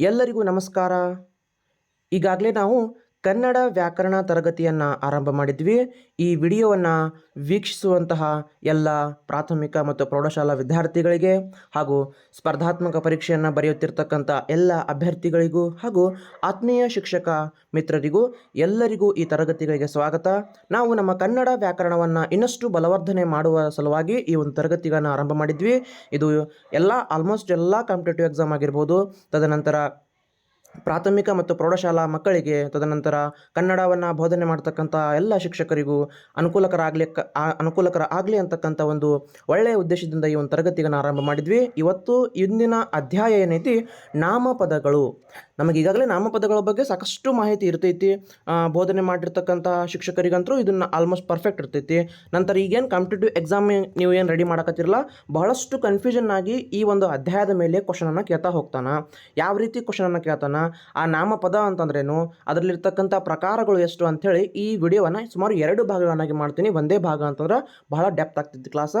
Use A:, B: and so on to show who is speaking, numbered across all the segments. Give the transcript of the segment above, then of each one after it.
A: ಎಲ್ಲರಿಗೂ ನಮಸ್ಕಾರ. ಈಗಾಗಲೇ ನಾವು ಕನ್ನಡ ವ್ಯಾಕರಣ ತರಗತಿಯನ್ನು ಆರಂಭ ಮಾಡಿದ್ವಿ. ಈ ವಿಡಿಯೋವನ್ನು ವೀಕ್ಷಿಸುವಂತಹ ಎಲ್ಲ ಪ್ರಾಥಮಿಕ ಮತ್ತು ಪ್ರೌಢಶಾಲಾ ವಿದ್ಯಾರ್ಥಿಗಳಿಗೆ ಹಾಗೂ ಸ್ಪರ್ಧಾತ್ಮಕ ಪರೀಕ್ಷೆಯನ್ನು ಬರೆಯುತ್ತಿರ್ತಕ್ಕಂಥ ಎಲ್ಲ ಅಭ್ಯರ್ಥಿಗಳಿಗೂ ಹಾಗೂ ಆತ್ಮೀಯ ಶಿಕ್ಷಕ ಮಿತ್ರರಿಗೂ ಎಲ್ಲರಿಗೂ ಈ ತರಗತಿಗಳಿಗೆ ಸ್ವಾಗತ. ನಾವು ನಮ್ಮ ಕನ್ನಡ ವ್ಯಾಕರಣವನ್ನು ಇನ್ನಷ್ಟು ಬಲವರ್ಧನೆ ಮಾಡುವ ಸಲುವಾಗಿ ಈ ಒಂದು ತರಗತಿಗಳನ್ನು ಆರಂಭ ಮಾಡಿದ್ವಿ. ಇದು ಎಲ್ಲ ಆಲ್ಮೋಸ್ಟ್ ಎಲ್ಲ ಕಾಂಪಿಟೇಟಿವ್ ಎಕ್ಸಾಮ್ ಆಗಿರ್ಬೋದು. ತದನಂತರ ಪ್ರಾಥಮಿಕ ಮತ್ತು ಪ್ರೌಢಶಾಲಾ ಮಕ್ಕಳಿಗೆ ತದನಂತರ ಕನ್ನಡವನ್ನು ಬೋಧನೆ ಮಾಡ್ತಕ್ಕಂಥ ಎಲ್ಲ ಶಿಕ್ಷಕರಿಗೂ ಅನುಕೂಲಕರ ಆಗಲಿ ಅನುಕೂಲಕರ ಆಗಲಿ ಅಂತಕ್ಕಂಥ ಒಂದು ಒಳ್ಳೆಯ ಉದ್ದೇಶದಿಂದ ಈ ಒಂದು ತರಗತಿಯನ್ನು ಆರಂಭ ಮಾಡಿದ್ವಿ. ಇವತ್ತು ಇಂದಿನ ಅಧ್ಯಾಯ ಏನೈತಿ? ನಾಮಪದಗಳು. ನಮಗೆ ಈಗಾಗಲೇ ನಾಮಪದಗಳ ಬಗ್ಗೆ ಸಾಕಷ್ಟು ಮಾಹಿತಿ ಇರ್ತೈತಿ. ಬೋಧನೆ ಮಾಡಿರ್ತಕ್ಕಂಥ ಶಿಕ್ಷಕರಿಗಂತರೂ ಇದನ್ನು ಆಲ್ಮೋಸ್ಟ್ ಪರ್ಫೆಕ್ಟ್ ಇರ್ತೈತಿ. ನಂತರ ಈಗೇನು ಕಾಂಪಿಟೇಟಿವ್ ಎಕ್ಸಾಮ್ ನೀವು ಏನು ರೆಡಿ ಮಾಡಕತ್ತಿರಲ್ಲ? ಬಹಳಷ್ಟು ಕನ್ಫ್ಯೂಷನ್ ಆಗಿ ಈ ಒಂದು ಅಧ್ಯಾಯದ ಮೇಲೆ ಕ್ವಶನನ್ನು ಕೇಳ್ತಾ ಹೋಗ್ತಾನೆ. ಯಾವ ರೀತಿ ಕ್ವಶನನ್ನು ಕೇಳ್ತಾನ? ಆ ನಾಮಪದ ಅಂತಂದ್ರೇನು? ಅದರಲ್ಲಿರ್ತಕ್ಕಂಥ ಪ್ರಕಾರಗಳು ಎಷ್ಟು ಅಂಥೇಳಿ ಈ ವಿಡಿಯೋವನ್ನು ಸುಮಾರು ಎರಡು ಭಾಗಗಳನ್ನಾಗಿ ಮಾಡ್ತೀನಿ. ಒಂದೇ ಭಾಗ ಅಂತಂದ್ರೆ ಬಹಳ ಡೆಪ್ತ್ ಆಗ್ತಿತ್ತು ಕ್ಲಾಸ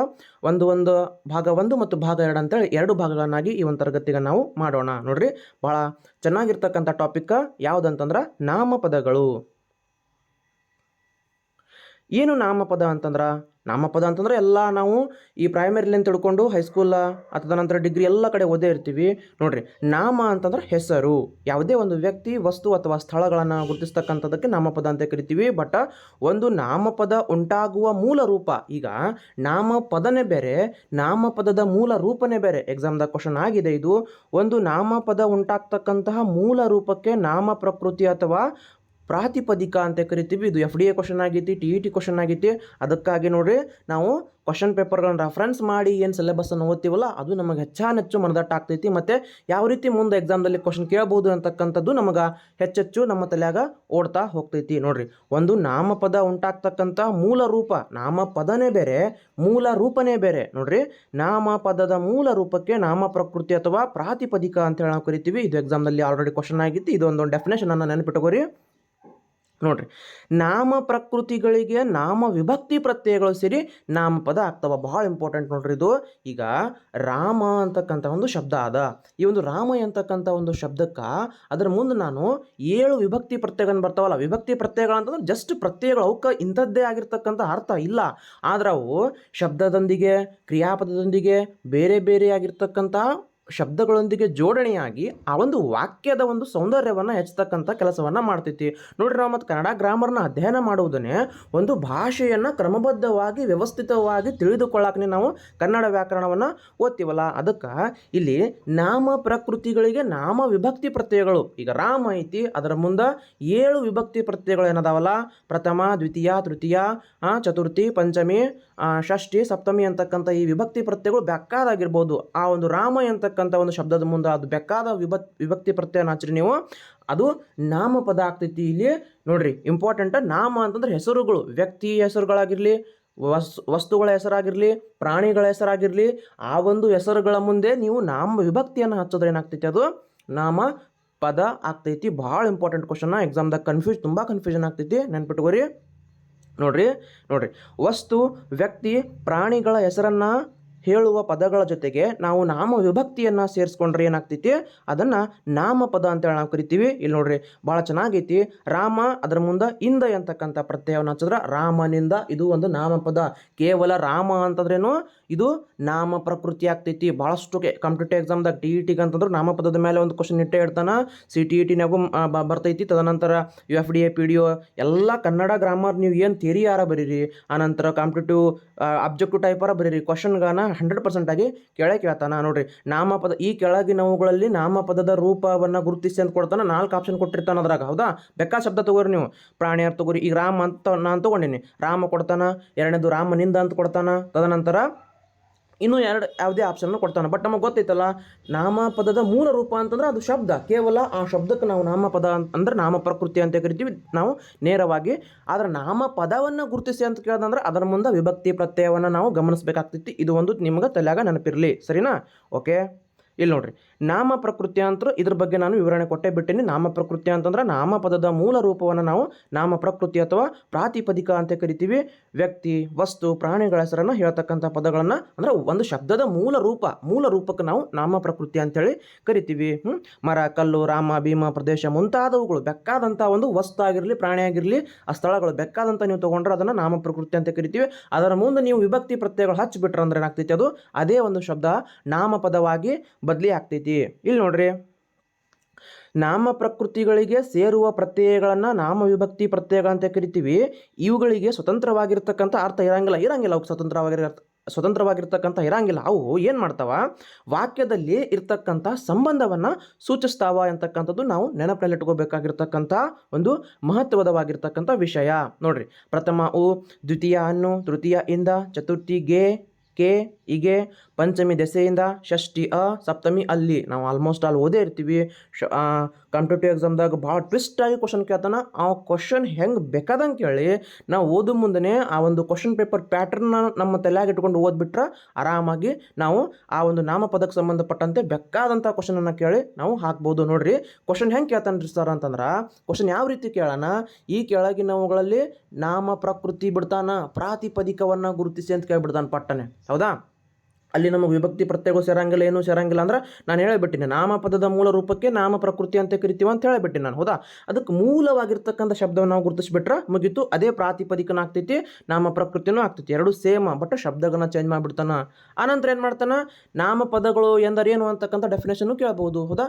A: ಒಂದು ಒಂದು ಭಾಗ ಒಂದು ಮತ್ತು ಭಾಗ ಎರಡು ಅಂತೇಳಿ ಎರಡು ಭಾಗಗಳನ್ನಾಗಿ ಈ ಒಂದು ತರಗತಿಗೆ ನಾವು ಮಾಡೋಣ. ನೋಡ್ರಿ, ಬಹಳ ಚೆನ್ನಾಗಿರ್ತಕ್ಕಂಥ ಟಾಪಿಕ್ ಯಾವುದಂತಂದ್ರೆ ನಾಮಪದಗಳು. ಏನು ನಾಮಪದ ಅಂತಂದ್ರೆ? ನಾಮಪದ ಅಂತಂದ್ರೆ ಎಲ್ಲ ನಾವು ಈ ಪ್ರೈಮರಿಲಿಂದ ತಿಳ್ಕೊಂಡು ಹೈಸ್ಕೂಲ ಅಥವಾ ನಂತರ ಡಿಗ್ರಿ ಎಲ್ಲ ಕಡೆ ಓದೇ ಇರ್ತೀವಿ. ನೋಡ್ರಿ, ನಾಮ ಅಂತಂದ್ರೆ ಹೆಸರು. ಯಾವುದೇ ಒಂದು ವ್ಯಕ್ತಿ, ವಸ್ತು ಅಥವಾ ಸ್ಥಳಗಳನ್ನು ಗುರುತಿಸ್ತಕ್ಕಂಥದ್ದಕ್ಕೆ ನಾಮಪದ ಅಂತ ಕರಿತೀವಿ. ಬಟ್ ಒಂದು ನಾಮಪದ ಉಂಟಾಗುವ ಮೂಲ ರೂಪ, ಈಗ ನಾಮಪದನೇ ಬೇರೆ ನಾಮಪದದ ಮೂಲ ರೂಪನೇ ಬೇರೆ. ಎಕ್ಸಾಮ್ದಾಗ ಕ್ವಶನ್ ಆಗಿದೆ ಇದು. ಒಂದು ನಾಮಪದ ಉಂಟಾಗ್ತಕ್ಕಂತಹ ಮೂಲ ರೂಪಕ್ಕೆ ನಾಮ ಪ್ರಕೃತಿ ಅಥವಾ ಪ್ರಾತಿಪದಿಕ ಅಂತ ಕರಿತೀವಿ. ಇದು ಎಫ್ ಡಿ ಎ ಕ್ವಶನ್ ಆಗೈತಿ ಟಿ ಇ ಟಿ ಕ್ವಶನ್ ಆಗೈತಿ. ಅದಕ್ಕಾಗಿ ನೋಡ್ರಿ, ನಾವು ಕ್ವಶನ್ ಪೇಪರ್ಗಳನ್ನ ರೆಫರೆನ್ಸ್ ಮಾಡಿ ಏನು ಸಿಲೆಬಸ್ಸನ್ನು ಓದ್ತೀವಲ್ಲ, ಅದು ನಮಗೆ ಹೆಚ್ಚಾನೆಚ್ಚು ಮನದಟ್ಟ ಆಗ್ತೈತಿ. ಮತ್ತು ಯಾವ ರೀತಿ ಮುಂದೆ ಎಕ್ಸಾಮ್ದಲ್ಲಿ ಕ್ವಶನ್ ಕೇಳ್ಬೋದು ಅಂತಕ್ಕಂಥದ್ದು ನಮಗೆ ಹೆಚ್ಚೆಚ್ಚು ನಮ್ಮ ತಲೆಯಾಗ ಓಡ್ತಾ ಹೋಗ್ತೈತಿ ನೋಡ್ರಿ. ಒಂದು ನಾಮಪದ ಉಂಟಾಗ್ತಕ್ಕಂಥ ಮೂಲ ರೂಪ, ನಾಮಪದನೇ ಬೇರೆ, ಮೂಲ ರೂಪನೇ ಬೇರೆ ನೋಡ್ರಿ. ನಾಮಪದದ ಮೂಲ ರೂಪಕ್ಕೆ ನಾಮ ಪ್ರಕೃತಿ ಅಥವಾ ಪ್ರಾತಿಪದಿಕ ಅಂತ ಹೇಳಿ ನಾವು ಕರಿತೀವಿ. ಇದು ಎಕ್ಸಾಮ್ನಲ್ಲಿ ಆಲ್ರೆಡಿ ಕ್ವಶನ್ ಆಗಿತ್ತು. ಇದೊಂದು ಡೆಫಿನೇಷನನ್ನು ನೆನಪಿಟ್ಟುಕೋರಿ ನೋಡ್ರಿ, ನಾಮ ಪ್ರಕೃತಿಗಳಿಗೆ ನಾಮ ವಿಭಕ್ತಿ ಪ್ರತ್ಯಯಗಳು ಸೇರಿ ನಾಮಪದ ಆಗ್ತವ. ಬಹಳ ಇಂಪಾರ್ಟೆಂಟ್ ನೋಡ್ರಿ ಇದು. ಈಗ ರಾಮ ಅಂತಕ್ಕಂಥ ಒಂದು ಶಬ್ದ ಅದ ಈ ಒಂದು ರಾಮ ಅಂತಕ್ಕಂಥ ಒಂದು ಶಬ್ದಕ್ಕೆ ಅದರ ಮುಂದೆ ನಾನು ಏಳು ವಿಭಕ್ತಿ ಪ್ರತ್ಯಯಗಳನ್ನು ಬರ್ತಾವಲ್ಲ. ವಿಭಕ್ತಿ ಪ್ರತ್ಯಯಗಳು ಅಂತಂದ್ರೆ ಜಸ್ಟ್ ಪ್ರತ್ಯಯಗಳು, ಅವಕ್ಕೆ ಇಂಥದ್ದೇ ಆಗಿರ್ತಕ್ಕಂಥ ಅರ್ಥ ಇಲ್ಲ. ಆದ್ರೆ ಅವು ಶಬ್ದದೊಂದಿಗೆ, ಕ್ರಿಯಾಪದದೊಂದಿಗೆ ಬೇರೆ ಬೇರೆ ಆಗಿರ್ತಕ್ಕಂಥ ಶಬ್ದಗಳೊಂದಿಗೆ ಜೋಡಣೆಯಾಗಿ ಆ ಒಂದು ವಾಕ್ಯದ ಒಂದು ಸೌಂದರ್ಯವನ್ನು ಹೆಚ್ಚತಕ್ಕಂಥ ಕೆಲಸವನ್ನು ಮಾಡ್ತೈತಿ. ನೋಡ್ರಿ ನಾವು ಮತ್ತು ಕನ್ನಡ ಗ್ರಾಮರ್ನ ಅಧ್ಯಯನ ಮಾಡುವುದನ್ನೇ ಒಂದು ಭಾಷೆಯನ್ನು ಕ್ರಮಬದ್ಧವಾಗಿ, ವ್ಯವಸ್ಥಿತವಾಗಿ ತಿಳಿದುಕೊಳ್ಳಕ್ಕೆ ನಾವು ಕನ್ನಡ ವ್ಯಾಕರಣವನ್ನು ಓದ್ತೀವಲ್ಲ. ಅದಕ್ಕೆ ಇಲ್ಲಿ ನಾಮ ಪ್ರಕೃತಿಗಳಿಗೆ ನಾಮ ವಿಭಕ್ತಿ ಪ್ರತ್ಯಯಗಳು. ಈಗ ರಾಮ ಐತಿ, ಅದರ ಮುಂದೆ ಏಳು ವಿಭಕ್ತಿ ಪ್ರತ್ಯಯಗಳು ಏನದಾವಲ್ಲ ಪ್ರಥಮ, ದ್ವಿತೀಯ, ತೃತೀಯ ಚತುರ್ಥಿ, ಪಂಚಮಿ ಷಷ್ಠಿ, ಸಪ್ತಮಿ ಅಂತಕ್ಕಂಥ ಈ ವಿಭಕ್ತಿ ಪ್ರತ್ಯಯಗಳು ಬೆಕ್ಕಾದಾಗಿರ್ಬೋದು ಆ ಒಂದು ರಾಮ ಅಂತಕ್ಕಂಥ ಒಂದು ಶಬ್ದದ ಮುಂದೆ ಅದು ಬೇಕಾದ ವಿಭಕ್ ವಿಭಕ್ತಿ ಪ್ರತ್ಯಯನ ಹಚ್ಚಿರಿ ನೀವು. ಅದು ನಾಮಪದ ಆಗ್ತೈತಿ ಇಲ್ಲಿ. ನೋಡ್ರಿ ಇಂಪಾರ್ಟೆಂಟ್ ನಾಮ ಅಂತಂದ್ರೆ ಹೆಸರುಗಳು. ವ್ಯಕ್ತಿ ಹೆಸರುಗಳಾಗಿರಲಿ, ವಸ್ ವಸ್ತುಗಳ ಹೆಸರಾಗಿರಲಿ, ಪ್ರಾಣಿಗಳ ಹೆಸರಾಗಿರಲಿ, ಆ ಒಂದು ಹೆಸರುಗಳ ಮುಂದೆ ನೀವು ನಾಮ ವಿಭಕ್ತಿಯನ್ನು ಹಚ್ಚಿದ್ರೆ ಏನಾಗ್ತೈತಿ ಅದು? ನಾಮ ಪದ ಆಗ್ತೈತಿ. ಭಾಳ ಇಂಪಾರ್ಟೆಂಟ್ ಕ್ವಶನ್ನ ಎಕ್ಸಾಮ್ದಾಗ ಕನ್ಫ್ಯೂಸ್ ತುಂಬ ಕನ್ಫ್ಯೂಷನ್ ಆಗ್ತೈತಿ. ನೆನ್ಪಿಟ್ಕೋರಿ ನೋಡ್ರಿ ನೋಡ್ರಿ. ವಸ್ತು, ವ್ಯಕ್ತಿ, ಪ್ರಾಣಿಗಳ ಹೆಸರನ್ನು ಹೇಳುವ ಪದಗಳ ಜೊತೆಗೆ ನಾವು ನಾಮ ವಿಭಕ್ತಿಯನ್ನು ಸೇರಿಸ್ಕೊಂಡ್ರೆ ಏನಾಗ್ತೈತಿ? ಅದನ್ನು ನಾಮಪದ ಅಂತೇಳಿ ನಾವು ಕರಿತೀವಿ. ಇಲ್ಲಿ ನೋಡ್ರಿ ಭಾಳ ಚೆನ್ನಾಗೈತಿ. ರಾಮ, ಅದರ ಮುಂದೆ ಇಂದ ಅಂತಕ್ಕಂಥ ಪ್ರತ್ಯಯವನ್ನು ಹಚ್ಚಿದ್ರೆ? ರಾಮನಿಂದ. ಇದು ಒಂದು ನಾಮಪದ. ಕೇವಲ ರಾಮ ಅಂತಂದ್ರೇನು? ಇದು ನಾಮ ಪ್ರಕೃತಿ ಆಗ್ತೈತಿ. ಭಾಳಷ್ಟು ಕಾಂಪಿಟೇಟಿವ್ ಎಕ್ಸಾಮ್ದಾಗ ಟಿ ಇ ಟಿಗೆ ಅಂತಂದ್ರೆ ನಾಮಪದದ ಮೇಲೆ ಒಂದು ಕ್ವಶನ್ ಇಟ್ಟೇ ಇಡ್ತಾನೆ. ಸಿ ಟಿ ಇ ಟಿನಾಗೂ ಬರ್ತೈತಿ. ತದನಂತರ U F D A P D O ಎಲ್ಲ ಕನ್ನಡ ಗ್ರಾಮರ್ ನೀವು ಏನು ಥಿಯರಿ ಯಾರ ಬರೀರಿ? ಆನಂತರ ಕಾಂಪಿಟೇಟಿವ್ ಅಬ್ಜೆಕ್ಟಿವ್ ಟೈಪರ ಬರೀರಿ? ಕ್ವಶನ್ಗಾನ ಹಂಡ್ರೆಡ್ ಪರ್ಸೆಂಟ್ ಆಗಿ ಕೆಳಗೆ ಕೇಳ್ತಾನ. ನೋಡ್ರಿ ನಾಮಪದ ಈ ಕೆಳಗಿನವುಗಳಲ್ಲಿ ನಾಮಪದದ ರೂಪವನ್ನು ಗುರುತಿಸಿ ಅಂತ ಕೊಡ್ತಾನೆ. ನಾಲ್ಕು ಆಪ್ಷನ್ ಕೊಟ್ಟಿರ್ತಾನೆ ಅದ್ರಾಗ. ಹೌದಾ? ಬೆಕ್ಕಾ ಶಬ್ದ ತಗೋರಿ ನೀವು. ಪ್ರಾಣಿಯಾರು ತಗೋರಿ? ಈಗ ರಾಮ ಅಂತ ನಾನು ತಗೊಂಡಿನಿ. ರಾಮ ಕೊಡ್ತಾನೆ. ಎರಡನೇದು ರಾಮನಿಂದ ಅಂತ ಕೊಡ್ತಾನೆ. ತದನಂತರ ಇನ್ನೂ ಎರಡು ಯಾವುದೇ ಆಪ್ಷನ್ ಕೊಡ್ತಾನೆ. ಬಟ್ ನಮಗೆ ಗೊತ್ತೈತಲ್ಲ, ನಾಮಪದದ ಮೂಲ ರೂಪ ಅಂತಂದ್ರೆ ಅದು ಶಬ್ದ. ಕೇವಲ ಆ ಶಬ್ದಕ್ಕೆ ನಾವು ನಾಮಪದ ಅಂದ್ರೆ ನಾಮ ಪ್ರಕೃತಿ ಅಂತ ಕರಿತೀವಿ. ನಾವು ನೇರವಾಗಿ ಆದ್ರೆ ನಾಮಪದವನ್ನು ಗುರುತಿಸಿ ಅಂತ ಕೇಳ್ದಂದ್ರೆ ಅದರ ಮುಂದೆ ವಿಭಕ್ತಿ, ಪ್ರತ್ಯಯವನ್ನು ನಾವು ಗಮನಿಸಬೇಕಾಗ್ತೈತಿ ಇದು ಒಂದು ನಿಮ್ಗೆ ತಲೆಯಾಗ ನೆನಪಿರಲಿ. ಸರಿನಾ? ಓಕೆ ಇಲ್ಲಿ ನೋಡ್ರಿ. ನಾಮ ಪ್ರಕೃತಿ ಅಂತರೂ ಇದ್ರ ಬಗ್ಗೆ ನಾನು ವಿವರಣೆ ಕೊಟ್ಟೇ ಬಿಟ್ಟಿನಿ. ನಾಮ ಪ್ರಕೃತಿ ಅಂತಂದ್ರೆ ನಾಮಪದದ ಮೂಲ ರೂಪವನ್ನು ನಾವು ನಾಮ ಪ್ರಕೃತಿ ಅಥವಾ ಪ್ರಾತಿಪದಿಕ ಅಂತ ಕರಿತೀವಿ. ವ್ಯಕ್ತಿ, ವಸ್ತು, ಪ್ರಾಣಿಗಳ ಹೆಸರನ್ನು ಹೇಳ್ತಕ್ಕಂಥ ಪದಗಳನ್ನು ಅಂದ್ರೆ ಒಂದು ಶಬ್ದದ ಮೂಲ ರೂಪ, ಮೂಲ ರೂಪಕ್ಕೆ ನಾವು ನಾಮ ಪ್ರಕೃತಿ ಅಂತೇಳಿ ಕರಿತೀವಿ? ಮರ, ಕಲ್ಲು, ರಾಮ, ಭೀಮ, ಪ್ರದೇಶ ಮುಂತಾದವುಗಳು ಬೆಕ್ಕಾದಂಥ ಒಂದು ವಸ್ತು ಆಗಿರಲಿ ಪ್ರಾಣಿ ಆಗಿರಲಿ ಆ ಸ್ಥಳಗಳು ಬೆಕ್ಕಾದಂಥ ನೀವು ತೊಗೊಂಡ್ರೆ ಅದನ್ನು ನಾಮ ಪ್ರಕೃತಿ ಅಂತ ಕರಿತೀವಿ. ಅದರ ಮುಂದೆ ನೀವು ವಿಭಕ್ತಿ ಪ್ರತ್ಯಯಗಳು ಹಚ್ಚಿಬಿಟ್ರೆ ಅಂದ್ರೆ ಏನಾಗ್ತೈತಿ ಅದು? ಅದೇ ಒಂದು ಶಬ್ದ ನಾಮಪದವಾಗಿ ಬದಲಿ ಆಗ್ತೈತಿ. ಇಲ್ಲಿ ನೋಡ್ರಿ. ನಾಮ ಪ್ರಕೃತಿಗಳಿಗೆ ಸೇರುವ ಪ್ರತ್ಯಯಗಳನ್ನು ನಾಮ ವಿಭಕ್ತಿ ಪ್ರತ್ಯಯಗಳಂತ ಕರಿತೀವಿ. ಇವುಗಳಿಗೆ ಸ್ವತಂತ್ರವಾಗಿರ್ತಕ್ಕಂಥ ಅರ್ಥ ಇರಂಗಿಲ್ಲ. ಇರಂಗಿಲ್ಲ ಅವು ಸ್ವತಂತ್ರವಾಗಿರ, ಸ್ವತಂತ್ರವಾಗಿರ್ತಕ್ಕಂಥ ಇರಂಗಿಲ್ಲ. ಅವು ಏನು ಮಾಡ್ತಾವ? ವಾಕ್ಯದಲ್ಲಿ ಇರ್ತಕ್ಕಂಥ ಸಂಬಂಧವನ್ನು ಸೂಚಿಸ್ತಾವ ಅಂತಕ್ಕಂಥದ್ದು ನಾವು ನೆನಪಿನಲ್ಲಿಟ್ಕೋಬೇಕಾಗಿರ್ತಕ್ಕಂಥ ಒಂದು ಮಹತ್ವದವಾಗಿರ್ತಕ್ಕಂಥ ವಿಷಯ. ನೋಡ್ರಿ. ಪ್ರಥಮ ಉ, ದ್ವಿತೀಯ ಅನ್ನು ತೃತೀಯ ಇಂದ ಚತುರ್ಥಿ ಗೆ ಕೆ ಹೀಗೆ ಪಂಚಮಿ ದೆಸೆಯಿಂದ ಷಷ್ಠಿ, ಅ, ಸಪ್ತಮಿ ಅಲ್ಲಿ ನಾವು ಆಲ್ಮೋಸ್ಟ್ ಅಲ್ಲಿ ಓದೇ ಇರ್ತೀವಿ. ಶ ಕಾಂಪಿಟೇಟಿವ್ ಎಕ್ಸಾಮ್ದಾಗ ಭಾಳ ಟ್ವಿಸ್ಟ್ ಆಗಿ ಕ್ವಶನ್ ಕೇಳ್ತಾನ. ಆ ಕ್ವಶನ್ ಹೆಂಗೆ ಬೇಕಾದಂಗೆ ಕೇಳಿ. ನಾವು ಓದೋ ಮುಂದೆ ಆ ಒಂದು ಕ್ವಶನ್ ಪೇಪರ್ ಪ್ಯಾಟರ್ನ ನಮ್ಮ ತಲೆಯಾಗಿ ಇಟ್ಕೊಂಡು ಓದ್ಬಿಟ್ರೆ ಆರಾಮಾಗಿ ನಾವು ಆ ಒಂದು ನಾಮಪದಕ್ಕೆ ಸಂಬಂಧಪಟ್ಟಂತೆ ಬೇಕಾದಂಥ ಕ್ವಶನನ್ನು ಕೇಳಿ ನಾವು ಹಾಕ್ಬೋದು. ನೋಡ್ರಿ ಕ್ವಶನ್ ಹೆಂಗೆ ಕೇಳ್ತಾನೆ ರೀ ಸರ್ ಅಂತಂದ್ರೆ ಕ್ವಶನ್ ಯಾವ ರೀತಿ ಕೇಳೋಣ? ಈ ಕೆಳಗಿನವುಗಳಲ್ಲಿ ನಾಮ ಪ್ರಕೃತಿ ಬಿಡ್ತಾನ, ಪ್ರಾತಿಪದಿಕವನ್ನು ಗುರುತಿಸಿ ಅಂತ ಕೇಳಿಬಿಡ್ತಾನೆ ಪಟ್ಟನೆ. ಹೌದಾ? ಅಲ್ಲಿ ನಮಗೆ ವಿಭಕ್ತಿ ಪ್ರತ್ಯಯಗಳು ಸೇರಂಗಿಲ್ಲ, ಏನು ಸೇರಂಗಿಲ್ಲ ಅಂದ್ರೆ ನಾನು ಹೇಳಿಬಿಟ್ಟಿನಿ ನಾಮಪದದ ಮೂಲ ರೂಪಕ್ಕೆ ನಾಮ ಪ್ರಕೃತಿ ಅಂತ ಕರಿತೀವಿ ಅಂತ ಹೇಳಿಬಿಟ್ಟಿನಿ ನಾನು, ಹೌದಾ? ಅದಕ್ಕೆ ಮೂಲವಾಗಿರ್ತಕ್ಕಂಥ ಶಬ್ದವನ್ನು ನಾವು ಗುರುತಿಸ್ಬಿಟ್ರೆ ಮುಗೀತು, ಅದೇ ಪ್ರಾತಿಪದಿಕನ ಆಗ್ತೈತಿ, ನಾಮ ಪ್ರಕೃತಿನೂ ಆಗ್ತೈತಿ, ಎರಡು ಸೇಮ್, ಬಟ್ ಶಬ್ದಗಳನ್ನ ಚೇಂಜ್ ಮಾಡಿಬಿಡ್ತಾನ. ಆನಂತರ ಏನು ಮಾಡ್ತಾನೆ? ನಾಮಪದಗಳು ಎಂದರೇನು ಅಂತಕ್ಕಂಥ ಡೆಫಿನೇಷನ್ನು ಕೇಳಬಹುದು ಹೌದಾ?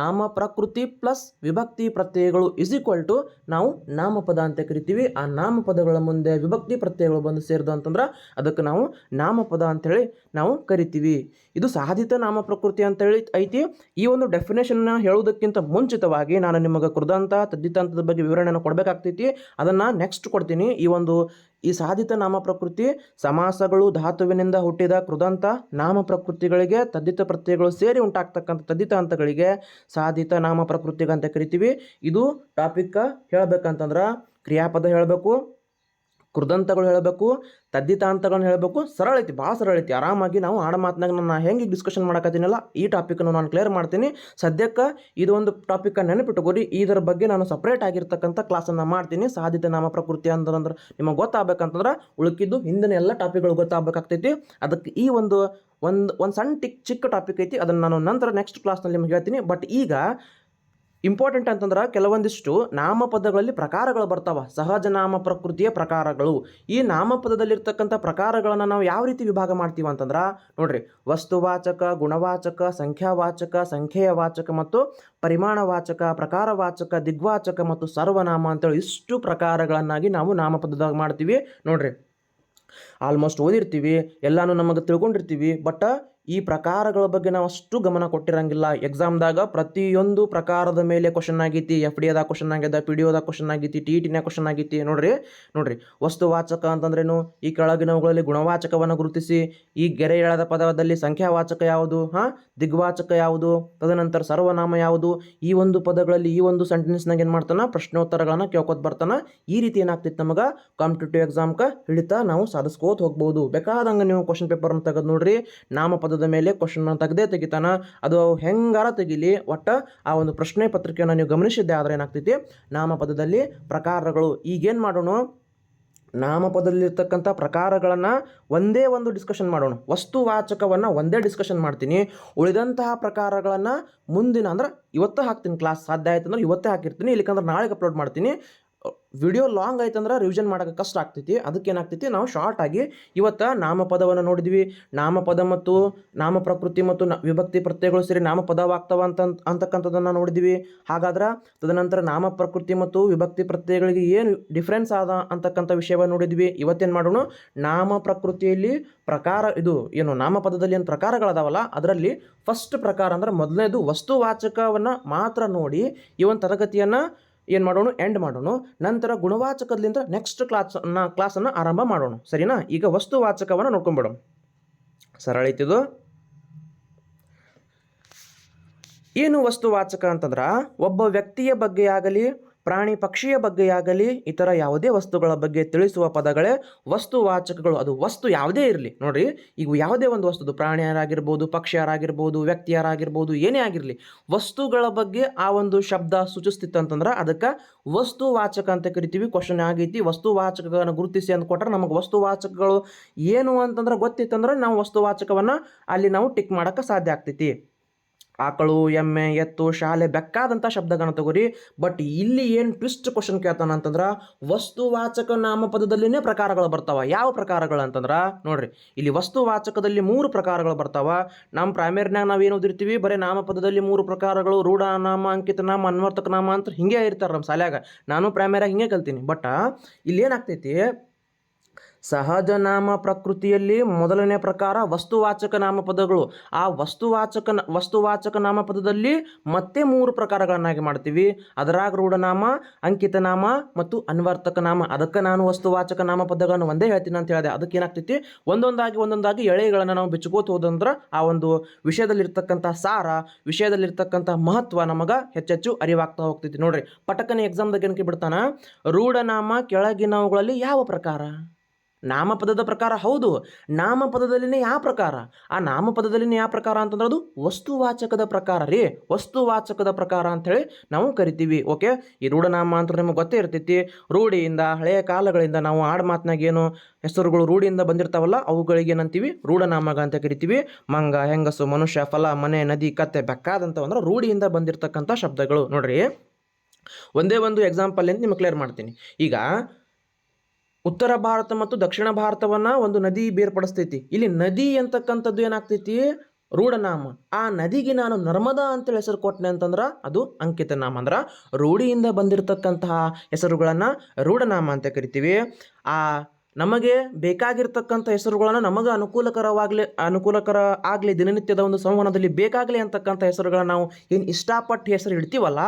A: ನಾಮ ಪ್ರಕೃತಿ ಪ್ಲಸ್ ವಿಭಕ್ತಿ ಪ್ರತ್ಯಯಗಳು ಇಸ್ ಈಕ್ವಲ್ ಟು ನಾವು ನಾಮಪದ ಅಂತ ಕರಿತೀವಿ, ಆ ನಾಮಪದಗಳ ಮುಂದೆ ವಿಭಕ್ತಿ ಪ್ರತ್ಯಯಗಳು ಬಂದು ಸೇರಿದ ಅಂತಂದ್ರೆ ಅದಕ್ಕೆ ನಾವು ನಾಮಪದ ಅಂತೇಳಿ ನಾವು ಕರಿತೀವಿ. ಇದು ಸಾಧಿತ ನಾಮ ಪ್ರಕೃತಿ ಅಂತೇಳಿ ಐತಿ. ಈ ಒಂದು ಡೆಫಿನೇಷನ್ನ ಹೇಳುವುದಕ್ಕಿಂತ ಮುಂಚಿತವಾಗಿ ನಾನು ನಿಮಗೆ ಕೃದಂತ ತದ್ದಿತಾಂತದ ಬಗ್ಗೆ ವಿವರಣೆಯನ್ನು ಕೊಡಬೇಕಾಗ್ತೈತಿ. ಅದನ್ನು ನೆಕ್ಸ್ಟ್ ಕೊಡ್ತೀನಿ. ಈ ಒಂದು, ಈ ಸಾಧಿತ ನಾಮ ಪ್ರಕೃತಿ, ಸಮಾಸಗಳು ಧಾತುವಿನಿಂದ ಹುಟ್ಟಿದ ಕೃದಂತ ನಾಮ ಪ್ರಕೃತಿಗಳಿಗೆ ತದ್ದಿತ ಪ್ರತ್ಯಯಗಳು ಸೇರಿ ಉಂಟಾಗ್ತಕ್ಕಂಥ ತದ್ದಿತಾಂತಗಳಿಗೆ ಸಾಧಿತ ನಾಮ ಪ್ರಕೃತಿಗಂತ ಕರಿತೀವಿ. ಇದು ಟಾಪಿಕ್ ಹೇಳಬೇಕಂತಂದ್ರೆ ಕ್ರಿಯಾಪದ ಹೇಳಬೇಕು. ಕೃದಂತಗಳು ಹೇಳಬೇಕು ತದ್ದಿತಾಂತಗಳನ್ನ ಹೇಳಬೇಕು, ಸರಳ ಐತಿ ಭಾಳ ಸರಳ ಐತಿ ಆರಾಮಾಗಿ ನಾವು ಆಡ ಮಾತನಾಗ ನಾನು ಹೆಂಗೆ ಡಿಸ್ಕಷನ್ ಮಾಡಕತ್ತೀನಲ್ಲ, ಈ ಟಾಪಿಕನ್ನು ನಾನು ಕ್ಲಿಯರ್ ಮಾಡ್ತೀನಿ. ಸದ್ಯಕ್ಕೆ ಇದೊಂದು ಟಾಪಿಕನ್ನು ನೆನಪಿಟ್ಟುಕೊರಿ ಇದರ ಬಗ್ಗೆ ನಾನು ಸಪ್ರೇಟ್ ಆಗಿರ್ತಕ್ಕಂಥ ಕ್ಲಾಸನ್ನು ಮಾಡ್ತೀನಿ. ಸಾಧಿತ ನಾಮ ಪ್ರಕೃತಿ ಅಂತಂದ್ರೆ ನಿಮಗೆ ಗೊತ್ತಾಗಬೇಕಂತಂದ್ರೆ ಉಳುಕಿದ್ದು ಹಿಂದಿನ ಎಲ್ಲ ಟಾಪಿಕ್ಗಳು ಗೊತ್ತಾಗಬೇಕಾಗ್ತೈತಿ. ಅದಕ್ಕೆ ಈ ಒಂದು ಒಂದು ಒಂದು ಸಣ್ಣ ಟಿಕ್ ಚಿಕ್ಕ ಟಾಪಿಕ್ ಐತಿ. ಅದನ್ನು ನಾನು ನಂತರ ನೆಕ್ಸ್ಟ್ ಕ್ಲಾಸ್ನಲ್ಲಿ ನಿಮ್ಗೆ ಹೇಳ್ತೀನಿ. ಬಟ್ ಈಗ ಇಂಪಾರ್ಟೆಂಟ್ ಅಂತಂದ್ರೆ ಕೆಲವೊಂದಿಷ್ಟು ನಾಮಪದಗಳಲ್ಲಿ ಪ್ರಕಾರಗಳು ಬರ್ತಾವ. ಸಹಜ ನಾಮ ಪ್ರಕೃತಿಯ ಪ್ರಕಾರಗಳು. ಈ ನಾಮಪದದಲ್ಲಿರ್ತಕ್ಕಂಥ ಪ್ರಕಾರಗಳನ್ನು ನಾವು ಯಾವ ರೀತಿ ವಿಭಾಗ ಮಾಡ್ತೀವಿ ಅಂತಂದ್ರೆ ನೋಡ್ರಿ, ವಸ್ತುವಾಚಕ, ಗುಣವಾಚಕ, ಸಂಖ್ಯಾವಾಚಕ ಸಂಖ್ಯೆಯ ವಾಚಕ ಮತ್ತು ಪರಿಮಾಣವಾಚಕ, ಪ್ರಕಾರವಾಚಕ, ದಿಗ್ವಾಚಕ ಮತ್ತು ಸರ್ವನಾಮ ಅಂತೇಳಿ ಇಷ್ಟು ಪ್ರಕಾರಗಳನ್ನಾಗಿ ನಾವು ನಾಮಪದದಾಗ ಮಾಡ್ತೀವಿ ನೋಡ್ರಿ. ಆಲ್ಮೋಸ್ಟ್ ಓದಿರ್ತೀವಿ, ಎಲ್ಲಾನು ನಮಗೆ ತಿಳ್ಕೊಂಡಿರ್ತೀವಿ ಬಟ್ ಈ ಪ್ರಕಾರಗಳ ಬಗ್ಗೆ ನಾವು ಅಷ್ಟು ಗಮನ ಕೊಟ್ಟಿರಂಗಿಲ್ಲ. ಎಕ್ಸಾಮ್ದಾಗ ಪ್ರತಿಯೊಂದು ಪ್ರಕಾರದ ಮೇಲೆ ಕ್ವಶನ್ ಆಗೈತಿ ಎಫ್ ಡಿ ಎದಾಗ ಕ್ವಶನ್ ಆಗ್ಯದ ಪಿ ಡಿ ಒದಾಗ ಕ್ವಶನ್ ಆಗೈತಿ ಟಿ ಟಿನ ಕ್ವಶನ್ ಆಗೈತಿ, ನೋಡ್ರಿ ನೋಡ್ರಿ. ವಸ್ತುವಾಚಕ ಅಂತಂದ್ರೇನು ಈ ಕೆಳಗಿನವುಗಳಲ್ಲಿ ಗುಣವಾಚಕವನ್ನು ಗುರುತಿಸಿ, ಈ ಗೆರೆ ಎಳೆದ ಪದದಲ್ಲಿ ಸಂಖ್ಯಾವಾಚಕ ಯಾವುದು? ಹಾಂ, ದಿಗ್ವಾಚಕ ಯಾವುದು? ತದನಂತರ ಸರ್ವನಾಮ ಯಾವುದು? ಈ ಒಂದು ಪದಗಳಲ್ಲಿ, ಈ ಒಂದು ಸೆಂಟೆನ್ಸ್ನಾಗ ಏನು ಮಾಡ್ತಾನ? ಪ್ರಶ್ನೋತ್ತರಗಳನ್ನು ಕೇಳ್ಕೊತ ಬರ್ತಾನ. ಈ ರೀತಿ ಏನಾಗ್ತಿತ್ತು ನಮಗೆ? ಕಾಂಪಿಟೇಟಿವ್ ಎಕ್ಸಾಮ್ಗೆ ಹಿಡಿತಾ ನಾವು ಸಾಧಿಸ್ಕೋತ ಹೋಗ್ಬೋದು. ಬೇಕಾದಂಗೆ ನೀವು ಕ್ವಶನ್ ಪೇಪರ್ನ ತೆಗೆದು ನೋಡ್ರಿ. ನಾಮಪದದ ಮೇಲೆ ಕ್ವಶನ್ ತೆಗೆದೇ ತೆಗಿತಾನ. ಅದು ಹೆಂಗಾರ ತೆಗಿಲಿ? ಒಟ್ಟು ಆ ಒಂದು ಪ್ರಶ್ನೆ ಪತ್ರಿಕೆಯನ್ನು ನೀವು ಗಮನಿಸಿದ್ದೆ ಆದರೆ ಏನಾಗ್ತೈತಿ? ನಾಮಪದದಲ್ಲಿ ಪ್ರಕಾರಗಳು. ಈಗೇನು ಮಾಡೋಣ? ನಾಮಪದದಲ್ಲಿರ್ತಕ್ಕಂಥ ಪ್ರಕಾರಗಳನ್ನು ಒಂದೇ ಒಂದು ಡಿಸ್ಕಷನ್ ಮಾಡೋಣ. ವಸ್ತುವಾಚಕವನ್ನು ಒಂದೇ ಡಿಸ್ಕಷನ್ ಮಾಡ್ತೀನಿ. ಉಳಿದಂತಹ ಪ್ರಕಾರಗಳನ್ನು ಮುಂದಿನ ಅಂದ್ರೆ ಇವತ್ತೇ ಹಾಕ್ತೀನಿ ಕ್ಲಾಸ್ ಸಾಧ್ಯ ಆಯ್ತು ಅಂದ್ರೆ ಇವತ್ತೇ ಹಾಕಿರ್ತೀನಿ. ಇಲ್ಲಿಕಂದ್ರೆ ನಾಳೆಗೆ ಅಪ್ಲೋಡ್ ಮಾಡ್ತೀನಿ. ವಿಡಿಯೋ ಲಾಂಗ್ ಆಯ್ತಂದ್ರೆ ರಿವಿಷನ್ ಮಾಡೋಕೆ ಕಷ್ಟ ಆಗ್ತೈತಿ. ಅದಕ್ಕೆ ಏನಾಗ್ತೈತಿ? ನಾವು ಶಾರ್ಟ್ ಆಗಿ ಇವತ್ತು ನಾಮಪದವನ್ನು ನೋಡಿದ್ವಿ. ನಾಮಪದ ಮತ್ತು ನಾಮ ಪ್ರಕೃತಿ ಮತ್ತು ವಿಭಕ್ತಿ ಪ್ರತ್ಯಯಗಳು ಸೇರಿ ನಾಮಪದವಾಗ್ತವ ಅಂತ ಅಂತಕ್ಕಂಥದ್ದನ್ನು ನೋಡಿದ್ವಿ. ಹಾಗಾದ್ರೆ ತದನಂತರ ನಾಮ ಪ್ರಕೃತಿ ಮತ್ತು ವಿಭಕ್ತಿ ಪ್ರತ್ಯಯಗಳಿಗೆ ಏನು ಡಿಫ್ರೆನ್ಸ್ ಆದ ಅಂತಕ್ಕಂಥ ವಿಷಯವನ್ನು ನೋಡಿದ್ವಿ. ಇವತ್ತೇನು ಮಾಡೋಣ? ನಾಮ ಪ್ರಕೃತಿಯಲ್ಲಿ ಪ್ರಕಾರ ಇದು ಏನು ನಾಮಪದದಲ್ಲಿ ಏನು ಪ್ರಕಾರಗಳದಾವಲ್ಲ, ಅದರಲ್ಲಿ ಫಸ್ಟ್ ಪ್ರಕಾರ ಅಂದ್ರೆ ಮೊದಲನೇದು ವಸ್ತುವಾಚಕವನ್ನು ಮಾತ್ರ ನೋಡಿ ಈ ಒಂದು ತರಗತಿಯನ್ನು ಏನು ಮಾಡೋಣ ಎಂಡ್ ಮಾಡೋಣ ನಂತರ ಗುಣವಾಚಕದಿಂದ ನೆಕ್ಸ್ಟ್ ಕ್ಲಾಸ್ ಕ್ಲಾಸನ್ನು ಆರಂಭ ಮಾಡೋಣ ಸರಿನಾ? ಈಗ ವಸ್ತುವಾಚಕವನ್ನು ನೋಡ್ಕೊಂಬಿಡೋಣ. ಸರಳ ಐತಿದು ಏನು ವಸ್ತುವಾಚಕ ಅಂತಂದ್ರೆ, ಒಬ್ಬ ವ್ಯಕ್ತಿಯ ಬಗ್ಗೆ ಆಗಲಿ ಪ್ರಾಣಿ ಪಕ್ಷಿಯ ಬಗ್ಗೆಯಾಗಲಿ, ಇತರ ಯಾವುದೇ ವಸ್ತುಗಳ ಬಗ್ಗೆ ತಿಳಿಸುವ ಪದಗಳೇ ವಸ್ತುವಾಚಕಗಳು ಅದು ವಸ್ತು ಯಾವುದೇ ಇರಲಿ. ನೋಡ್ರಿ ಈಗ ಯಾವುದೇ ಒಂದು ವಸ್ತು ಪ್ರಾಣಿ ಯಾರಾಗಿರ್ಬೋದು ಪಕ್ಷಿ ಯಾರಾಗಿರ್ಬೋದು ವ್ಯಕ್ತಿ ಯಾರಾಗಿರ್ಬೋದು ಏನೇ ಆಗಿರಲಿ, ವಸ್ತುಗಳ ಬಗ್ಗೆ ಆ ಒಂದು ಶಬ್ದ ಸೂಚಿಸ್ತಿತ್ತು ಅಂತಂದ್ರೆ ಅದಕ್ಕೆ ವಸ್ತುವಾಚಕ ಅಂತ ಕರಿತೀವಿ. ಕ್ವಶನ್ ಆಗೈತಿ ವಸ್ತುವಾಚಕಗಳನ್ನು ಗುರುತಿಸಿ ಅಂತ ಕೊಟ್ಟರೆ ನಮಗೆ ವಸ್ತುವಾಚಕಗಳು ಏನು ಅಂತಂದ್ರೆ ಗೊತ್ತಿತ್ತಂದ್ರೆ ನಾವು ವಸ್ತುವಾಚಕವನ್ನು ಅಲ್ಲಿ ನಾವು ಟಿಕ್ ಮಾಡೋಕ್ಕೆ ಸಾಧ್ಯ ಆಗ್ತೈತಿ. ಆಕಳು, ಎಮ್ಮೆ, ಎತ್ತು, ಶಾಲೆ ಬೆಕ್ಕಾದಂಥ ಶಬ್ದಗಳನ್ನ ತಗೋರಿ. ಬಟ್ ಇಲ್ಲಿ ಏನು ಟ್ವಿಸ್ಟ್ ಕ್ವಶನ್ ಕೇಳ್ತಾನ ಅಂತಂದ್ರೆ, ವಸ್ತುವಾಚಕ ನಾಮಪದದಲ್ಲಿನೇ ಪ್ರಕಾರಗಳು ಬರ್ತಾವ. ಯಾವ ಪ್ರಕಾರಗಳು ಅಂತಂದ್ರೆ, ನೋಡ್ರಿ, ಇಲ್ಲಿ ವಸ್ತುವಾಚಕದಲ್ಲಿ ಮೂರು ಪ್ರಕಾರಗಳು ಬರ್ತಾವ. ನಮ್ಮ ಪ್ರೈಮರಿನಾಗ ನಾವು ಏನು ಓದಿರ್ತೀವಿ? ಬರೀ ನಾಮಪದದಲ್ಲಿ ಮೂರು ಪ್ರಕಾರಗಳು, ರೂಢ, ನಾಮ, ಅಂಕಿತ ನಾಮ, ಅನ್ವರ್ತಕ ನಾಮ ಅಂತ ಹಿಂಗೆ ಇರ್ತಾರೆ ನಮ್ಮ ಶಾಲ್ಯಾಗ. ನಾನು ಪ್ರೈಮರಿಯಾಗಿ ಹಿಂಗೆ ಕಲ್ತೀನಿ. ಬಟ್ ಇಲ್ಲಿ ಏನಾಗ್ತೈತಿ ಸಹಜ ನಾಮ ಪ್ರಕೃತಿಯಲ್ಲಿ ಮೊದಲನೇ ಪ್ರಕಾರ ವಸ್ತುವಾಚಕ ನಾಮಪದಗಳು. ಆ ವಸ್ತುವಾಚಕ ವಸ್ತುವಾಚಕ ನಾಮಪದದಲ್ಲಿ ಮತ್ತೆ ಮೂರು ಪ್ರಕಾರಗಳನ್ನಾಗಿ ಮಾಡ್ತೀವಿ. ಅದರಾಗ ರೂಢನಾಮ ಅಂಕಿತ ನಾಮ ಮತ್ತು ಅನ್ವರ್ತಕ ನಾಮ. ಅದಕ್ಕೆ ನಾನು ವಸ್ತುವಾಚಕ ನಾಮಪದಗಳನ್ನು ಒಂದೇ ಹೇಳ್ತೀನಿ ಅಂತ ಹೇಳಿದೆ. ಅದಕ್ಕೆ ಏನಾಗ್ತೈತಿ? ಒಂದೊಂದಾಗಿ ಒಂದೊಂದಾಗಿ ಎಳೆಗಳನ್ನು ನಾವು ಬಿಚ್ಚಕೋತ ಹೋದಂದ್ರೆ ಆ ಒಂದು ವಿಷಯದಲ್ಲಿರ್ತಕ್ಕಂಥ ಸಾರ, ವಿಷಯದಲ್ಲಿರ್ತಕ್ಕಂಥ ಮಹತ್ವ ನಮಗೆ ಹೆಚ್ಚೆಚ್ಚು ಅರಿವಾಗ್ತಾ ಹೋಗ್ತೈತಿ. ನೋಡ್ರಿ, ಪಟಕನ ಎಕ್ಸಾಮ್ದಾಗ ಏನಕ್ಕೆ ಬಿಡ್ತಾನ? ರೂಢನಾಮ ಕೆಳಗಿನವುಗಳಲ್ಲಿ ಯಾವ ಪ್ರಕಾರ? ನಾಮಪದದ ಪ್ರಕಾರ ಹೌದು. ನಾಮಪದದಲ್ಲಿನೇ ಯಾವ ಪ್ರಕಾರ? ಆ ನಾಮಪದದಲ್ಲಿನೇ ಯಾವ ಪ್ರಕಾರ ಅಂತಂದ್ರೆ ಅದು ವಸ್ತುವಾಚಕದ ಪ್ರಕಾರ ರೀ. ವಸ್ತುವಾಚಕದ ಪ್ರಕಾರ ಅಂಥೇಳಿ ನಾವು ಕರಿತೀವಿ. ಓಕೆ? ಈ ರೂಢನಾಮ ಅಂತ ನಿಮಗೆ ಗೊತ್ತೇ ಇರ್ತೈತಿ. ರೂಢಿಯಿಂದ, ಹಳೆಯ ಕಾಲಗಳಿಂದ ನಾವು ಆಡ್ ಮಾತ್ನಾಗ ಏನು ಹೆಸರುಗಳು ರೂಢಿಯಿಂದ ಬಂದಿರ್ತಾವಲ್ಲ, ಅವುಗಳಿಗೆ ಏನಂತೀವಿ? ರೂಢನಾಮಗ ಅಂತ ಕರಿತೀವಿ. ಮಂಗ, ಹೆಂಗಸು, ಮನುಷ್ಯ, ಫಲ, ಮನೆ, ನದಿ, ಕತ್ತೆ, ಬೆಕ್ಕಾದಂಥವು ಅಂದ್ರೆ ರೂಢಿಯಿಂದ ಬಂದಿರತಕ್ಕಂಥ ಶಬ್ದಗಳು. ನೋಡ್ರಿ. ಒಂದೇ ಒಂದು ಎಕ್ಸಾಂಪಲ್ ಅಂತ ನಿಮಗೆ ಕ್ಲಿಯರ್ ಮಾಡ್ತೀನಿ. ಈಗ ಉತ್ತರ ಭಾರತ ಮತ್ತು ದಕ್ಷಿಣ ಭಾರತವನ್ನ ಒಂದು ನದಿ ಬೇರ್ಪಡಿಸ್ತೈತಿ. ಇಲ್ಲಿ ನದಿ ಅಂತಕ್ಕಂಥದ್ದು ಏನಾಗ್ತೈತಿ? ರೂಢನಾಮ. ಆ ನದಿಗೆ ನಾನು ನರ್ಮದಾ ಅಂತೇಳಿ ಹೆಸರು ಕೊಟ್ಟನೆ ಅಂತಂದ್ರೆ ಅದು ಅಂಕಿತ ನಾಮ ಅಂದ್ರೆ ರೂಢಿಯಿಂದ ಬಂದಿರತಕ್ಕಂತಹ ಹೆಸರುಗಳನ್ನು ರೂಢನಾಮ ಅಂತ ಕರಿತೀವಿ. ಆ ನಮಗೆ ಬೇಕಾಗಿರ್ತಕ್ಕಂಥ ಹೆಸರುಗಳನ್ನು ನಮಗೆ ಅನುಕೂಲಕರವಾಗಲಿ, ಅನುಕೂಲಕರ ಆಗಲಿ, ದಿನನಿತ್ಯದ ಒಂದು ಸಂವಹನದಲ್ಲಿ ಬೇಕಾಗಲಿ ಅಂತಕ್ಕಂಥ ಹೆಸರುಗಳನ್ನು ನಾವು ಏನು ಇಷ್ಟಪಟ್ಟು ಹೆಸರು ಇಡ್ತೀವಲ್ಲ,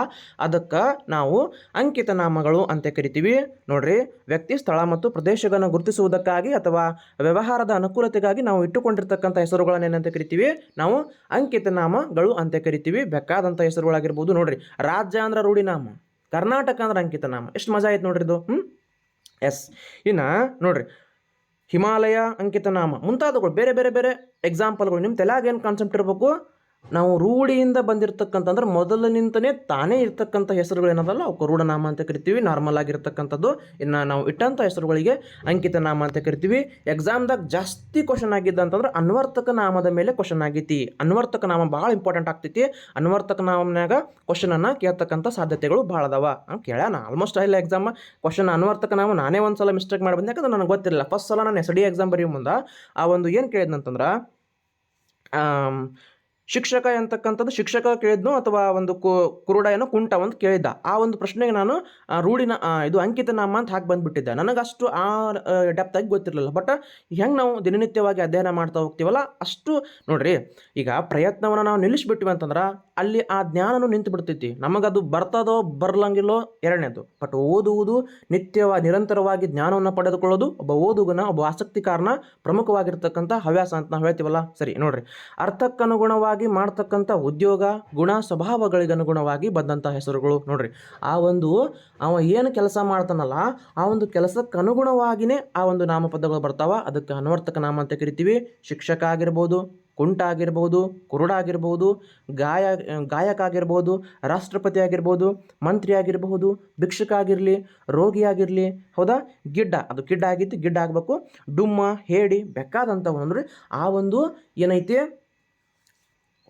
A: ಅದಕ್ಕೆ ನಾವು ಅಂಕಿತ ನಾಮಗಳು ಅಂತ ಕರಿತೀವಿ. ನೋಡ್ರಿ, ವ್ಯಕ್ತಿ, ಸ್ಥಳ ಮತ್ತು ಪ್ರದೇಶಗಳನ್ನು ಗುರುತಿಸುವುದಕ್ಕಾಗಿ ಅಥವಾ ವ್ಯವಹಾರದ ಅನುಕೂಲತೆಗಾಗಿ ನಾವು ಇಟ್ಟುಕೊಂಡಿರ್ತಕ್ಕಂಥ ಹೆಸರುಗಳನ್ನು ಏನಂತ ಕರಿತೀವಿ? ನಾವು ಅಂಕಿತ ನಾಮಗಳು ಅಂತ ಕರಿತೀವಿ. ಬೇಕಾದಂಥ ಹೆಸರುಗಳಾಗಿರ್ಬೋದು. ನೋಡ್ರಿ, ರಾಜ್ಯ ಅಂದ್ರೆ ರೂಢಿನಾಮ ಕರ್ನಾಟಕ ಅಂದ್ರೆ ಅಂಕಿತ ನಾಮ. ಎಷ್ಟು ಮಜಾ ಆಯ್ತು ನೋಡ್ರಿ ಇದು ಹ್ಞೂ ಎಸ್. ಇನ್ನು ನೋಡ್ರಿ, ಹಿಮಾಲಯ ಅಂಕಿತ ನಾಮ ಮುಂತಾದವುಗಳು ಬೇರೆ ಬೇರೆ ಬೇರೆ ಎಕ್ಸಾಂಪಲ್ಗಳು ನಿಮ್ಮ ತಲೆಯಾಗ ಏನು ಕಾನ್ಸೆಪ್ಟ್ ಇರಬೇಕು? ನಾವು ರೂಢಿಯಿಂದ ಬಂದಿರತಕ್ಕಂಥ ಅಂದ್ರೆ ಮೊದಲಿನಿಂದನೇ ತಾನೇ ಇರ್ತಕ್ಕಂಥ ಹೆಸರುಗಳು ಏನದಲ್ಲ ಅವಕ್ಕೆ ರೂಢನಾಮ ಅಂತ ಕರಿತೀವಿ ನಾರ್ಮಲ್ ಆಗಿರ್ತಕ್ಕಂಥದ್ದು. ಇನ್ನು ನಾವು ಇಟ್ಟಂಥ ಹೆಸರುಗಳಿಗೆ ಅಂಕಿತ ನಾಮ ಅಂತ ಕರಿತೀವಿ. ಎಕ್ಸಾಮ್ದಾಗ ಜಾಸ್ತಿ ಕ್ವಶನ್ ಆಗಿದ್ದ ಅಂತಂದ್ರೆ ಅನ್ವರ್ತಕ ನಾಮದ ಮೇಲೆ ಕ್ವಶನ್ ಆಗೈತಿ. ಅನ್ವರ್ತಕ ನಾಮ ಭಾಳ ಇಂಪಾರ್ಟೆಂಟ್ ಆಗ್ತೈತಿ. ಅನ್ವರ್ತಕ ನಾಮನ್ಯಾಗ ಕ್ವಶನನ್ನು ಕೇಳ್ತಕ್ಕಂಥ ಸಾಧ್ಯತೆಗಳು ಭಾಳ ಅದಾವ. ಕೇಳ್ಯಾನ ಆಲ್ಮೋಸ್ಟ್ ಇಲ್ಲ ಎಕ್ಸಾಮ್ ಕ್ವಶನ್ ಅನ್ವರ್ತಕ ನಾಮ ನಾನೇ ಒಂದು ಸಲ ಮಿಸ್ಟೇಕ್ ಮಾಡಿ ಬಂದೆ ಯಾಕಂದ್ರೆ ನನಗೆ ಗೊತ್ತಿರಲಿಲ್ಲ. ಫಸ್ಟ್ ಸಲ ನಾನು ಎಸ್ ಡಿ ಎಕ್ಸಾಮ್ ಬರೆಯೋ ಮುಂದೆ ಆ ಒಂದು ಏನು ಕೇಳಿದ್ನಂತಂದ್ರೆ ಶಿಕ್ಷಕ ಅಂತಕ್ಕಂಥದ್ದು ಶಿಕ್ಷಕ ಕೇಳಿದ್ನು ಅಥವಾ ಒಂದು ಕುರುಡ ಏನೋ ಕುಂಟ ಒಂದು ಕೇಳಿದ್ದ. ಆ ಒಂದು ಪ್ರಶ್ನೆಗೆ ನಾನು ರೂಢಿನ ಇದು ಅಂಕಿತ ನಾಮ ಅಂತ ಹಾಕಿ ಬಂದುಬಿಟ್ಟಿದ್ದೆ. ನನಗಷ್ಟು ಆ ಡೆಪ್ತಾಗಿ ಗೊತ್ತಿರಲಿಲ್ಲ. ಬಟ್ ಹೆಂಗೆ ನಾವು ದಿನನಿತ್ಯವಾಗಿ ಅಧ್ಯಯನ ಮಾಡ್ತಾ ಹೋಗ್ತೀವಲ್ಲ, ಅಷ್ಟು ನೋಡ್ರಿ, ಈಗ ಪ್ರಯತ್ನವನ್ನು ನಾವು ನಿಲ್ಲಿಸ್ಬಿಟ್ಟಿವಿ ಅಂತಂದ್ರೆ, ಅಲ್ಲಿ ಆ ಜ್ಞಾನನು ನಿಂತು ಬಿಡ್ತೈತಿ ನಮಗದು ಬರ್ತದೋ ಬರ್ಲಂಗಿಲ್ಲೋ ಎರಡನೇದು. ಬಟ್ ಓದುವುದು ನಿತ್ಯವಾಗಿ ನಿರಂತರವಾಗಿ ಜ್ಞಾನವನ್ನು ಪಡೆದುಕೊಳ್ಳೋದು ಒಬ್ಬ ಓದುಗನ, ಒಬ್ಬ ಆಸಕ್ತಿಕಾರನ ಪ್ರಮುಖವಾಗಿರ್ತಕ್ಕಂಥ ಹವ್ಯಾಸ ಅಂತ ನಾವು ಹೇಳ್ತೀವಲ್ಲ. ಸರಿ, ನೋಡ್ರಿ. ಅರ್ಥಕ್ಕನುಗುಣವಾಗಿ ಮಾಡ್ತಕ್ಕಂಥ ಉದ್ಯೋಗ, ಗುಣ ಸ್ವಭಾವಗಳಿಗೆ ಅನುಗುಣವಾಗಿ ಬಂದಂಥ ಹೆಸರುಗಳು ನೋಡ್ರಿ. ಆ ಒಂದು ಅವ ಏನು ಕೆಲಸ ಮಾಡ್ತಾನಲ್ಲ, ಆ ಒಂದು ಕೆಲಸಕ್ಕೆ ಅನುಗುಣವಾಗಿಯೇ ಆ ಒಂದು ನಾಮಪದಗಳು ಬರ್ತಾವ. ಅದಕ್ಕೆ ಅನುವರ್ತಕ ನಾಮ ಅಂತ ಕರಿತೀವಿ. ಶಿಕ್ಷಕ ಆಗಿರ್ಬೋದು ಕುಂಟ ಆಗಿರ್ಬೋದು ಕುರುಡ ಆಗಿರ್ಬೋದು ಗಾಯ ಗಾಯಕ ಆಗಿರ್ಬೋದು ರಾಷ್ಟ್ರಪತಿ ಆಗಿರ್ಬೋದು ಮಂತ್ರಿ ಆಗಿರಬಹುದು ಭಿಕ್ಷುಕ ಆಗಿರಲಿ ರೋಗಿ ಆಗಿರಲಿ ಹೌದಾ? ಗಿಡ್ಡ, ಅದು ಗಿಡ್ಡ ಆಗಿತ್ತು, ಗಿಡ್ಡ ಆಗಬೇಕು. ಡುಮ್ಮ, ಹೇಡಿ ಬೆಕ್ಕಾದಂಥವು ಅಂದರೆ ಆ ಒಂದು ಏನೈತಿ?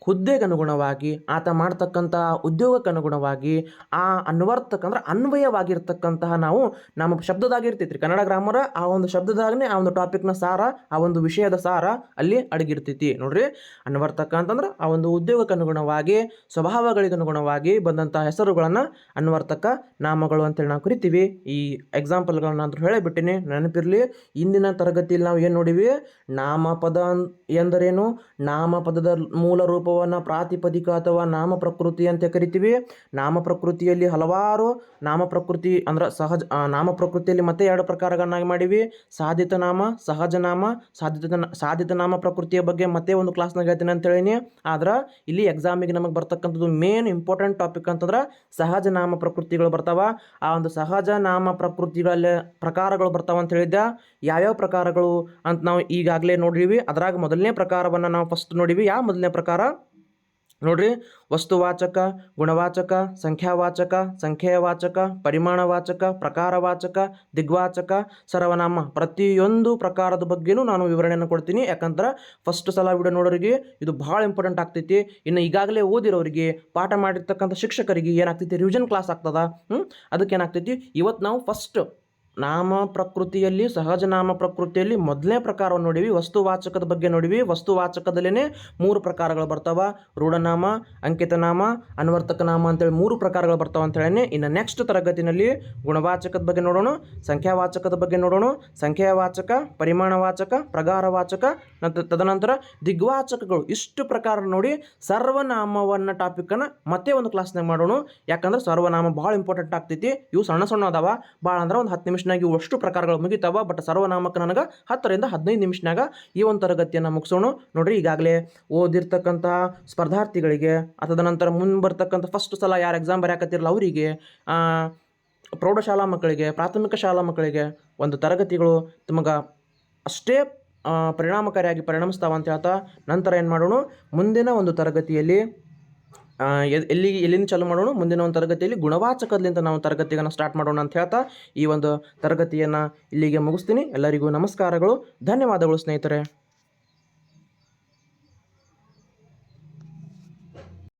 A: ಹುದ್ದೆಗೆ ಅನುಗುಣವಾಗಿ ಆತ ಮಾಡ್ತಕ್ಕಂಥ ಉದ್ಯೋಗಕ್ಕೆ ಅನುಗುಣವಾಗಿ ಆ ಅನ್ವರ್ತಕ ಅಂದ್ರೆ ಅನ್ವಯವಾಗಿರ್ತಕ್ಕಂತಹ ನಾವು, ನಮ್ಮ ಶಬ್ದದಾಗಿರ್ತೈತ್ರಿ. ಕನ್ನಡ ಗ್ರಾಮರ ಆ ಒಂದು ಶಬ್ದದಾಗನೇ ಆ ಒಂದು ಟಾಪಿಕ್ನ ಸಾರ, ಆ ಒಂದು ವಿಷಯದ ಸಾರ ಅಲ್ಲಿ ಅಡಗಿರ್ತೈತಿ. ನೋಡ್ರಿ, ಅನ್ವರ್ತಕ ಅಂತಂದ್ರೆ ಆ ಒಂದು ಉದ್ಯೋಗಕ್ಕನುಗುಣವಾಗಿ ಸ್ವಭಾವಗಳಿಗೆ ಅನುಗುಣವಾಗಿ ಬಂದಂಥ ಹೆಸರುಗಳನ್ನು ಅನ್ವರ್ತಕ, ನಾಮಗಳು ಅಂತೇಳಿ ನಾವು ಕರಿತೀವಿ. ಈ ಎಕ್ಸಾಂಪಲ್ಗಳನ್ನ ಅಂತ ಹೇಳಿಬಿಟ್ಟಿನಿ, ನೆನಪಿರಲಿ. ಇಂದಿನ ತರಗತಿಯಲ್ಲಿ ನಾವು ಏನು ನೋಡಿವಿ? ನಾಮಪದ ಎಂದರೇನು? ನಾಮಪದದ ಮೂಲ ರೂಪ ರೂಪವನ್ನು ಪ್ರಾತಿಪದಿಕ ಅಥವಾ ನಾಮ ಪ್ರಕೃತಿ ಅಂತ ಕರಿತೀವಿ. ನಾಮ ಪ್ರಕೃತಿಯಲ್ಲಿ ಹಲವಾರು ನಾಮ ಪ್ರಕೃತಿ ಅಂದ್ರೆ ಸಹಜ ನಾಮ ಪ್ರಕೃತಿಯಲ್ಲಿ ಮತ್ತೆ ಎರಡು ಪ್ರಕಾರಗಳನ್ನಾಗಿ ಮಾಡಿವಿ. ಸಾಧಿತ ನಾಮ, ಸಹಜ ನಾಮ, ಸಾಧಿತ ಸಾಧಿತ ನಾಮ ಪ್ರಕೃತಿಯ ಬಗ್ಗೆ ಮತ್ತೆ ಒಂದು ಕ್ಲಾಸ್ನಾಗ ಹೇಳ್ತೀನಿ ಅಂತ ಹೇಳಿನಿ. ಆದ್ರೆ ಇಲ್ಲಿ ಎಕ್ಸಾಮಿಗೆ ನಮಗೆ ಬರ್ತಕ್ಕಂಥದ್ದು ಮೇನ್ ಇಂಪಾರ್ಟೆಂಟ್ ಟಾಪಿಕ್ ಅಂತಂದ್ರೆ ಸಹಜ ನಾಮ ಪ್ರಕೃತಿಗಳು ಬರ್ತಾವ. ಆ ಒಂದು ಸಹಜ ನಾಮ ಪ್ರಕೃತಿಗಳಲ್ಲಿ ಪ್ರಕಾರಗಳು ಬರ್ತಾವ ಅಂತ ಹೇಳಿದ್ದೆ ಯಾವ್ಯಾವ ಪ್ರಕಾರಗಳು ಅಂತ ನಾವು ಈಗಾಗಲೇ ನೋಡಿವಿ. ಅದ್ರಾಗ ಮೊದಲನೇ ಪ್ರಕಾರವನ್ನು ನಾವು ಫಸ್ಟ್ ನೋಡಿವಿ. ಯಾವ ಮೊದಲನೇ ಪ್ರಕಾರ? ನೋಡ್ರಿ, ವಸ್ತುವಾಚಕ, ಗುಣವಾಚಕ, ಸಂಖ್ಯಾವಾಚಕ, ಸಂಖ್ಯೆಯವಾಚಕ, ಪರಿಮಾಣವಾಚಕ, ಪ್ರಕಾರವಾಚಕ, ದಿಗ್ವಾಚಕ, ಸರ್ವನಾಮ ಪ್ರತಿಯೊಂದು ಪ್ರಕಾರದ ಬಗ್ಗೆನೂ ನಾನು ವಿವರಣೆಯನ್ನು ಕೊಡ್ತೀನಿ. ಯಾಕಂದ್ರೆ ಫಸ್ಟ್ ಸಲ ವಿಡಿಯೋ ನೋಡೋರಿಗೆ ಇದು ಭಾಳ ಇಂಪಾರ್ಟೆಂಟ್ ಆಗ್ತೈತಿ. ಇನ್ನು ಈಗಾಗಲೇ ಓದಿರೋರಿಗೆ, ಪಾಠ ಮಾಡಿರ್ತಕ್ಕಂಥ ಶಿಕ್ಷಕರಿಗೆ ಏನಾಗ್ತೈತಿ? ರಿವಿಷನ್ ಕ್ಲಾಸ್ ಆಗ್ತದ? ಹ್ಞೂ ಅದಕ್ಕೆ ಏನಾಗ್ತೈತಿ ಇವತ್ತು ನಾವು ಫಸ್ಟ್ ನಾಮ ಪ್ರಕೃತಿಯಲ್ಲಿ, ಸಹಜ ನಾಮ ಪ್ರಕೃತಿಯಲ್ಲಿ ಮೊದಲನೇ ಪ್ರಕಾರವನ್ನು ನೋಡಿವಿ ವಸ್ತುವಾಚಕದ ಬಗ್ಗೆ ನೋಡಿವಿ. ವಸ್ತುವಾಚಕದಲ್ಲೇ ಮೂರು ಪ್ರಕಾರಗಳು ಬರ್ತಾವ. ರೂಢನಾಮ ಅಂಕಿತನಾಮ ಅನ್ವರ್ತಕ ನಾಮ ಅಂತೇಳಿ ಮೂರು ಪ್ರಕಾರಗಳು ಬರ್ತಾವ ಅಂತ ಹೇಳಿ ಇನ್ನು ನೆಕ್ಸ್ಟ್ ತರಗತಿನಲ್ಲಿ ಗುಣವಾಚಕದ ಬಗ್ಗೆ ನೋಡೋಣ, ಸಂಖ್ಯಾವಾಚಕದ ಬಗ್ಗೆ ನೋಡೋಣ. ಸಂಖ್ಯಾವಾಚಕ, ಪರಿಮಾಣವಾಚಕ, ಪ್ರಗಾರವಾಚಕ ನಂತರ ತದನಂತರ ದಿಗ್ವಾಚಕಗಳು. ಇಷ್ಟು ಪ್ರಕಾರ ನೋಡಿ ಸರ್ವನಾಮವನ್ನ ಟಾಪಿಕನ್ನು ಮತ್ತೆ ಒಂದು ಕ್ಲಾಸ್ನಾಗ ಮಾಡೋಣ. ಯಾಕಂದ್ರೆ ಸರ್ವನಾಮ ಭಾಳ ಇಂಪಾರ್ಟೆಂಟ್ ಆಗ್ತೈತಿ. ಇವು ಸಣ್ಣ ಸಣ್ಣ ಅದಾವ. ಭಾಳ ಅಂದ್ರೆ ಒಂದು ಹತ್ತು ನಿಮಿಷನಾಗ ಅಷ್ಟು ಪ್ರಕಾರಗಳು ಮುಗಿತಾವ ಬಟ್ ಸರ್ವನಾಮಕ ನನಗೆ ಹತ್ತರಿಂದ ಹದಿನೈದು ನಿಮಿಷನಾಗ ಈ ಒಂದು ತರಗತಿಯನ್ನು ಮುಗಿಸೋಣ. ನೋಡ್ರಿ, ಈಗಾಗಲೇ ಓದಿರ್ತಕ್ಕಂಥ ಸ್ಪರ್ಧಾರ್ಥಿಗಳಿಗೆ, ಅದಾದ ನಂತರ ಮುಂದೆ ಬರ್ತಕ್ಕಂಥ ಫಸ್ಟ್ ಸಲ ಯಾರು ಎಕ್ಸಾಮ್ ಬರೆಯಕತ್ತಿರಲ್ಲ ಅವರಿಗೆ ಪ್ರೌಢಶಾಲಾ ಮಕ್ಕಳಿಗೆ, ಪ್ರಾಥಮಿಕ ಶಾಲಾ ಮಕ್ಕಳಿಗೆ ಒಂದು ತರಗತಿಗಳು ತಮಗೆ ಅಷ್ಟೇ ಪರಿಣಾಮಕಾರಿಯಾಗಿ ಪರಿಣಮಿಸ್ತಾವ ಅಂತ ಹೇಳ್ತಾ ನಂತರ ಏನು ಮಾಡೋಣ? ಮುಂದಿನ ಒಂದು ತರಗತಿಯಲ್ಲಿ ಎಲ್ಲಿ, ಎಲ್ಲಿಂದ ಚಾಲು ಮಾಡೋಣ? ಮುಂದಿನ ಒಂದು ತರಗತಿಯಲ್ಲಿ ಗುಣವಾಚಕದಿಂದ ನಾವು ತರಗತಿಯನ್ನು ಸ್ಟಾರ್ಟ್ ಮಾಡೋಣ ಅಂತ ಹೇಳ್ತಾ ಈ ಒಂದು ತರಗತಿಯನ್ನು ಇಲ್ಲಿಗೆ ಮುಗಿಸ್ತೀನಿ. ಎಲ್ಲರಿಗೂ ನಮಸ್ಕಾರಗಳು. ಧನ್ಯವಾದಗಳು ಸ್ನೇಹಿತರೆ.